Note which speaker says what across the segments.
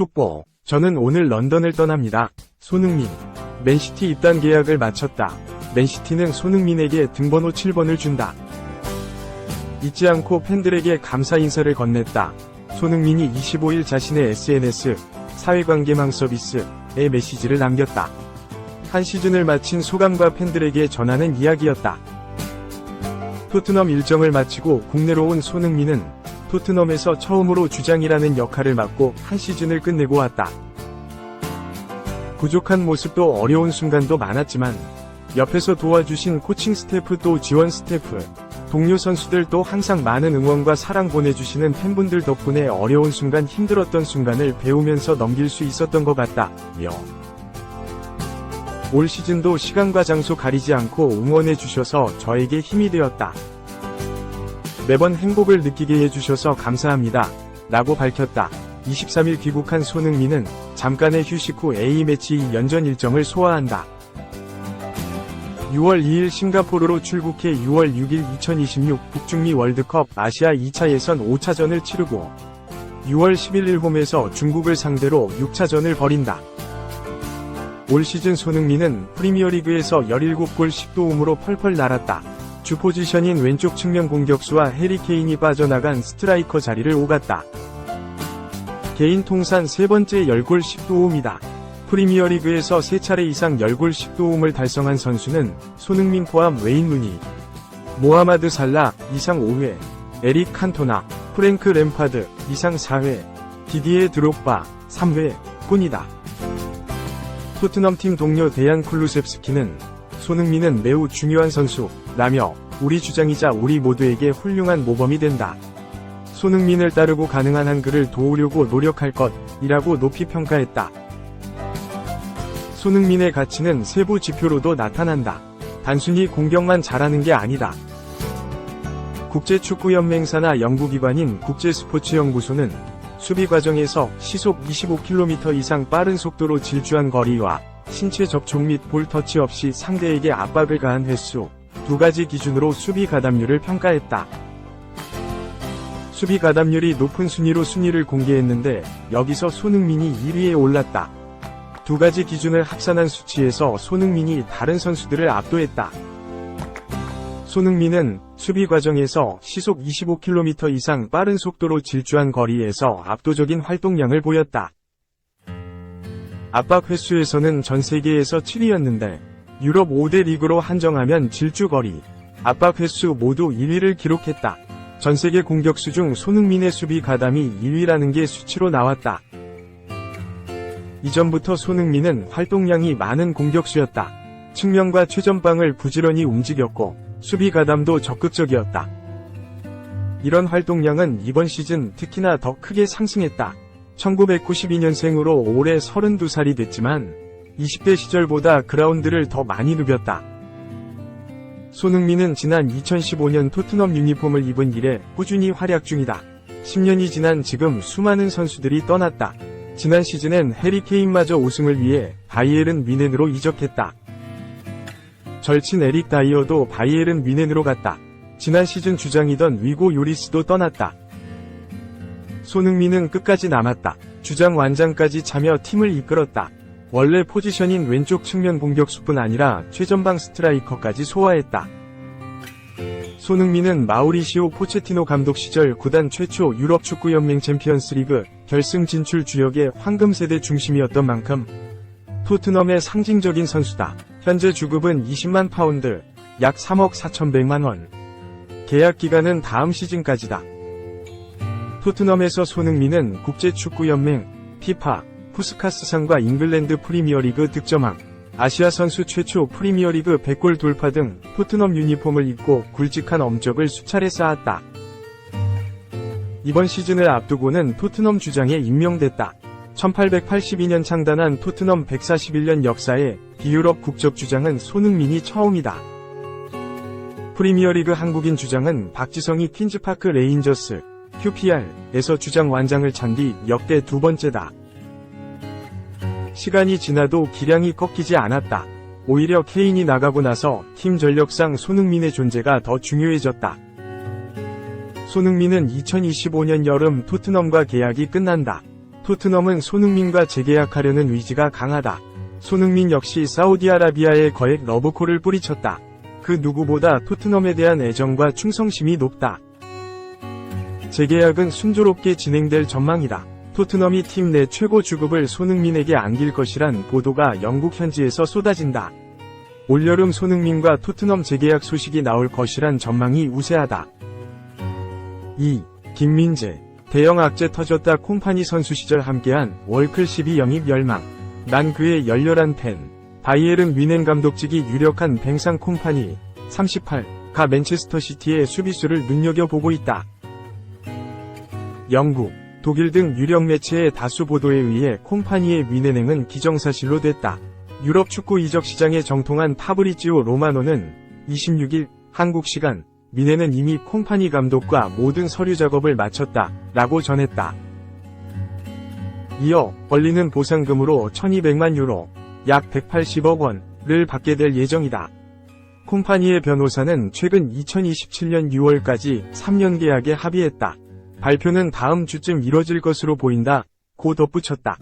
Speaker 1: 속보. 저는 오늘 런던을 떠납니다. 손흥민. 맨시티 입단 계약을 마쳤다. 맨시티는 손흥민에게 등번호 7번을 준다. 잊지 않고 팬들에게 감사 인사를 건넸다. 손흥민이 25일 자신의 SNS, 사회관계망 서비스에 메시지를 남겼다. 한 시즌을 마친 소감과 팬들에게 전하는 이야기였다. 토트넘 일정을 마치고 국내로 온 손흥민은 토트넘에서 처음으로 주장이라는 역할을 맡고 한 시즌을 끝내고 왔다. 부족한 모습도 어려운 순간도 많았지만 옆에서 도와주신 코칭 스태프 또 지원 스태프, 동료 선수들도 항상 많은 응원과 사랑 보내주시는 팬분들 덕분에 어려운 순간 힘들었던 순간을 배우면서 넘길 수 있었던 것 같다. 며. 올 시즌도 시간과 장소 가리지 않고 응원해 주셔서 저에게 힘이 되었다. 매번 행복을 느끼게 해주셔서 감사합니다. 라고 밝혔다. 23일 귀국한 손흥민은 잠깐의 휴식 후 A매치 연전 일정을 소화한다. 6월 2일 싱가포르로 출국해 6월 6일 2026 북중미 월드컵 아시아 2차 예선 5차전을 치르고 6월 11일 홈에서 중국을 상대로 6차전을 벌인다. 올 시즌 손흥민은 프리미어리그에서 17골 10도움으로 펄펄 날았다. 주 포지션인 왼쪽 측면 공격수와 해리 케인이 빠져나간 스트라이커 자리를 오갔다. 개인 통산 세 번째 10골 10도움이다. 프리미어리그에서 3차례 이상 10골 10도움을 달성한 선수는 손흥민 포함 웨인 루니, 모하마드 살라 이상 5회, 에릭 칸토나, 프랭크 램파드 이상 4회, 디디에 드록바 3회 뿐이다. 토트넘 팀 동료 데얀 쿨루셉스키는 손흥민은 매우 중요한 선수 라며 우리 주장이자 우리 모두에게 훌륭한 모범이 된다. 손흥민을 따르고 가능한 한글을 도우려고 노력할 것이라고 높이 평가했다. 손흥민의 가치는 세부 지표로도 나타난다. 단순히 공격만 잘하는 게 아니다. 국제축구연맹사나 연구기관인 국제스포츠연구소는 수비 과정에서 시속 25km 이상 빠른 속도로 질주한 거리와 신체 접촉 및 볼 터치 없이 상대에게 압박을 가한 횟수 두 가지 기준으로 수비 가담률을 평가했다. 수비 가담률이 높은 순위로 순위를 공개했는데 여기서 손흥민이 1위에 올랐다. 두 가지 기준을 합산한 수치에서 손흥민이 다른 선수들을 압도했다. 손흥민은 수비 과정에서 시속 25km 이상 빠른 속도로 질주한 거리에서 압도적인 활동량을 보였다. 압박 횟수에서는 전 세계에서 7위였는데 유럽 5대 리그로 한정하면 질주 거리, 압박 횟수 모두 1위를 기록했다. 전 세계 공격수 중 손흥민의 수비 가담이 2위라는 게 수치로 나왔다. 이전부터 손흥민은 활동량이 많은 공격수였다. 측면과 최전방을 부지런히 움직였고 수비 가담도 적극적이었다. 이런 활동량은 이번 시즌 특히나 더 크게 상승했다. 1992년생으로 올해 32살이 됐지만 20대 시절보다 그라운드를 더 많이 누볐다. 손흥민은 지난 2015년 토트넘 유니폼을 입은 이래 꾸준히 활약 중이다. 10년이 지난 지금 수많은 선수들이 떠났다. 지난 시즌엔 해리 케인마저 우승을 위해 바이에른 미넨으로 이적했다. 절친 에릭 다이어도 바이에른 미넨으로 갔다. 지난 시즌 주장이던 위고 요리스도 떠났다. 손흥민은 끝까지 남았다. 주장 완장까지 차며 팀을 이끌었다. 원래 포지션인 왼쪽 측면 공격수뿐 아니라 최전방 스트라이커까지 소화했다. 손흥민은 마우리시오 포체티노 감독 시절 구단 최초 유럽 축구연맹 챔피언스리그 결승 진출 주역의 황금 세대 중심이었던 만큼 토트넘의 상징적인 선수다. 현재 주급은 20만 파운드, 약 3억 4천백만 원. 계약 기간은 다음 시즌까지다. 토트넘에서 손흥민은 국제축구연맹, 피파, 푸스카스상과 잉글랜드 프리미어리그 득점왕, 아시아 선수 최초 프리미어리그 100골 돌파 등 토트넘 유니폼을 입고 굵직한 엄적을 수차례 쌓았다. 이번 시즌을 앞두고는 토트넘 주장에 임명됐다. 1882년 창단한 토트넘 141년 역사에 비유럽 국적 주장은 손흥민이 처음이다. 프리미어리그 한국인 주장은 박지성이 퀸즈파크 레인저스, QPR에서 주장 완장을 찬 뒤 역대 두 번째다. 시간이 지나도 기량이 꺾이지 않았다. 오히려 케인이 나가고 나서 팀 전력상 손흥민의 존재가 더 중요해졌다. 손흥민은 2025년 여름 토트넘과 계약이 끝난다. 토트넘은 손흥민과 재계약하려는 의지가 강하다. 손흥민 역시 사우디아라비아의 거액 러브콜을 뿌리쳤다. 그 누구보다 토트넘에 대한 애정과 충성심이 높다. 재계약은 순조롭게 진행될 전망이다. 토트넘이 팀 내 최고 주급을 손흥민에게 안길 것이란 보도가 영국 현지에서 쏟아진다. 올여름 손흥민과 토트넘 재계약 소식이 나올 것이란 전망이 우세하다. 2. 김민재 대형 악재 터졌다 콩파니 선수 시절 함께한 월클 12 영입 열망. 난 그의 열렬한 팬. 바이에른 뮌헨 감독직이 유력한 뱅상 콩파니 38가 맨체스터 시티의 수비수를 눈여겨보고 있다. 영국, 독일 등 유력 매체의 다수 보도에 의해 콩파니의 뮌헨행은 기정사실로 됐다. 유럽 축구 이적 시장에 정통한 파브리지오 로마노는 26일 한국 시간 미네는 이미 콩파니 감독과 모든 서류 작업을 마쳤다 라고 전했다. 이어 벌리는 보상금으로 1200만 유로 약 180억 원을 받게 될 예정이다. 콩파니의 변호사는 최근 2027년 6월까지 3년 계약에 합의했다. 발표는 다음 주쯤 이뤄질 것으로 보인다. 고 덧붙였다.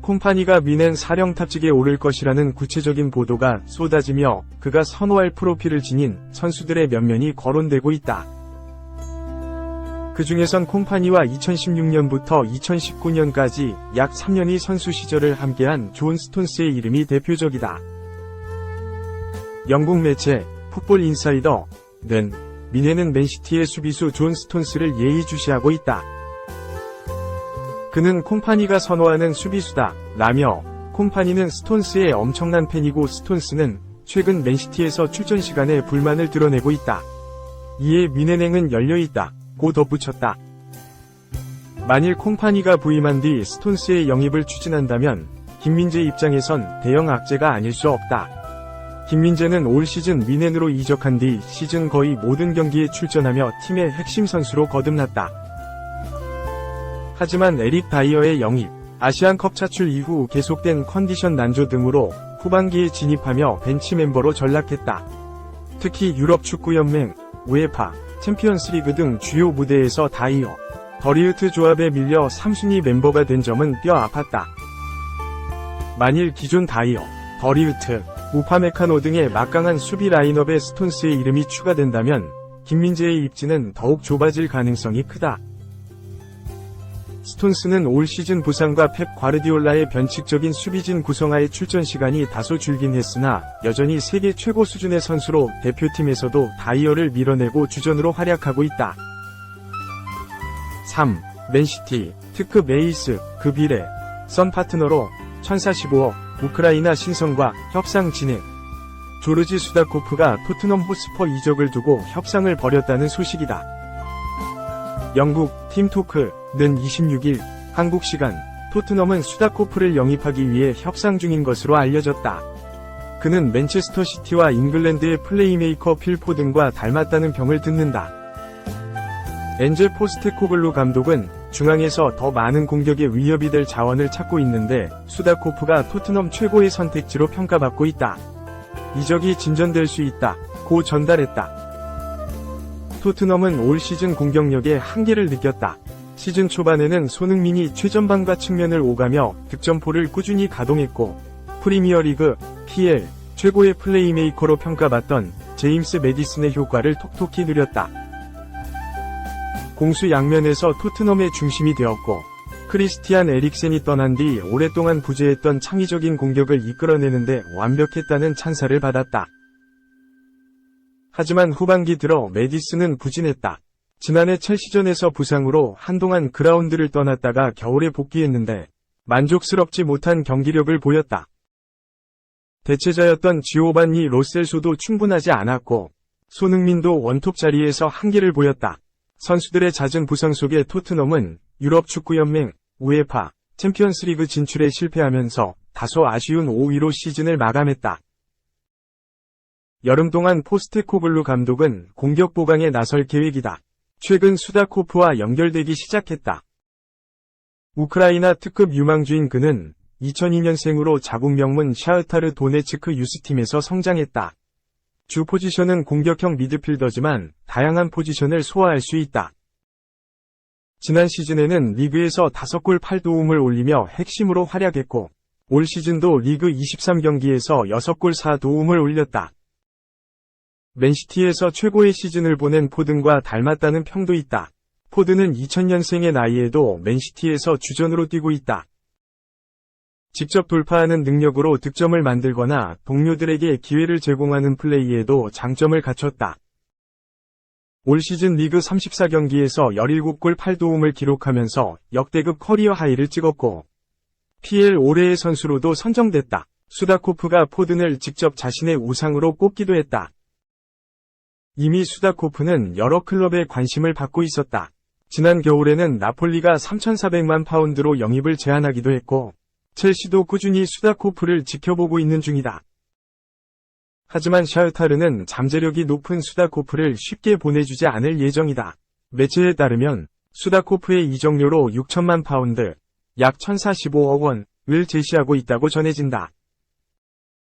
Speaker 1: 콩파니가 미넨 사령탑직에 오를 것이라는 구체적인 보도가 쏟아지며 그가 선호할 프로필을 지닌 선수들의 면면이 거론되고 있다. 그 중에선 콩파니와 2016년부터 2019년까지 약 3년의 선수 시절을 함께한 존 스톤스의 이름이 대표적이다. 영국 매체 풋볼 인사이더는 미네는 맨시티의 수비수 존 스톤스를 예의주시하고 있다. 그는 콩파니가 선호하는 수비수다. 라며 콩파니는 스톤스의 엄청난 팬이고 스톤스는 최근 맨시티에서 출전 시간에 불만을 드러내고 있다. 이에 미네냉은 열려있다. 고 덧붙였다. 만일 콩파니가 부임한 뒤 스톤스의 영입을 추진한다면 김민재 입장에선 대형 악재가 아닐 수 없다. 김민재는 올 시즌 미넨으로 이적한 뒤 시즌 거의 모든 경기에 출전하며 팀의 핵심 선수로 거듭났다. 하지만 에릭 다이어의 영입, 아시안컵 차출 이후 계속된 컨디션 난조 등으로 후반기에 진입하며 벤치 멤버로 전락했다. 특히 유럽 축구연맹, 우에파, 챔피언스 리그 등 주요 무대에서 다이어, 더리우트 조합에 밀려 3순위 멤버가 된 점은 뼈 아팠다. 만일 기존 다이어, 더리우트, 우파메카노 등의 막강한 수비 라인업에 스톤스의 이름이 추가된다면 김민재의 입지는 더욱 좁아질 가능성이 크다. 스톤스는 올 시즌 부상과 펩 과르디올라의 변칙적인 수비진 구성하에 출전 시간이 다소 줄긴 했으나 여전히 세계 최고 수준의 선수로 대표팀에서도 다이어를 밀어내고 주전으로 활약하고 있다. 3. 맨시티, 특급 에이스, 그 비례, 선 파트너로 1045억, 우크라이나 신성과 협상 진행. 조르지 수다코프가 토트넘 호스퍼 이적을 두고 협상을 벌였다는 소식이다. 영국 팀토크는 26일 한국 시간 토트넘은 수다코프를 영입하기 위해 협상 중인 것으로 알려졌다. 그는 맨체스터 시티와 잉글랜드의 플레이메이커 필 포든과 닮았다는 평을 듣는다. 엔젤 포스테코글루 감독은 중앙에서 더 많은 공격의 위협이 될 자원을 찾고 있는데 수다코프가 토트넘 최고의 선택지로 평가받고 있다. 이적이 진전될 수 있다. 고 전달했다. 토트넘은 올 시즌 공격력의 한계를 느꼈다. 시즌 초반에는 손흥민이 최전방과 측면을 오가며 득점포를 꾸준히 가동했고 프리미어리그 PL 최고의 플레이메이커로 평가받던 제임스 메디슨의 효과를 톡톡히 누렸다. 공수 양면에서 토트넘의 중심이 되었고 크리스티안 에릭센이 떠난 뒤 오랫동안 부재했던 창의적인 공격을 이끌어내는데 완벽했다는 찬사를 받았다. 하지만 후반기 들어 메디슨은 부진했다. 지난해 첼시전에서 부상으로 한동안 그라운드를 떠났다가 겨울에 복귀했는데 만족스럽지 못한 경기력을 보였다. 대체자였던 지오반니 로셀소도 충분하지 않았고 손흥민도 원톱 자리에서 한계를 보였다. 선수들의 잦은 부상 속에 토트넘은 유럽 축구연맹, 우에파, 챔피언스리그 진출에 실패하면서 다소 아쉬운 5위로 시즌을 마감했다. 여름 동안 포스테코글루 감독은 공격 보강에 나설 계획이다. 최근 수다코프와 연결되기 시작했다. 우크라이나 특급 유망주인 그는 2002년생으로 자국 명문 샤흐타르 도네츠크 유스팀에서 성장했다. 주 포지션은 공격형 미드필더지만 다양한 포지션을 소화할 수 있다. 지난 시즌에는 리그에서 5골 8도움을 올리며 핵심으로 활약했고, 올 시즌도 리그 23경기에서 6골 4도움을 올렸다. 맨시티에서 최고의 시즌을 보낸 포든과 닮았다는 평도 있다. 포드는 2000년생의 나이에도 맨시티에서 주전으로 뛰고 있다. 직접 돌파하는 능력으로 득점을 만들거나 동료들에게 기회를 제공하는 플레이에도 장점을 갖췄다. 올 시즌 리그 34경기에서 17골 8도움을 기록하면서 역대급 커리어 하이를 찍었고, PL 올해의 선수로도 선정됐다. 수다코프가 포든을 직접 자신의 우상으로 꼽기도 했다. 이미 수다코프는 여러 클럽에 관심을 받고 있었다. 지난 겨울에는 나폴리가 3,400만 파운드로 영입을 제안하기도 했고, 첼시도 꾸준히 수다코프를 지켜보고 있는 중이다. 하지만 샤흐타르는 잠재력이 높은 수다코프를 쉽게 보내주지 않을 예정이다. 매체에 따르면 수다코프의 이적료로 6천만 파운드, 약 1,045억 원을 제시하고 있다고 전해진다.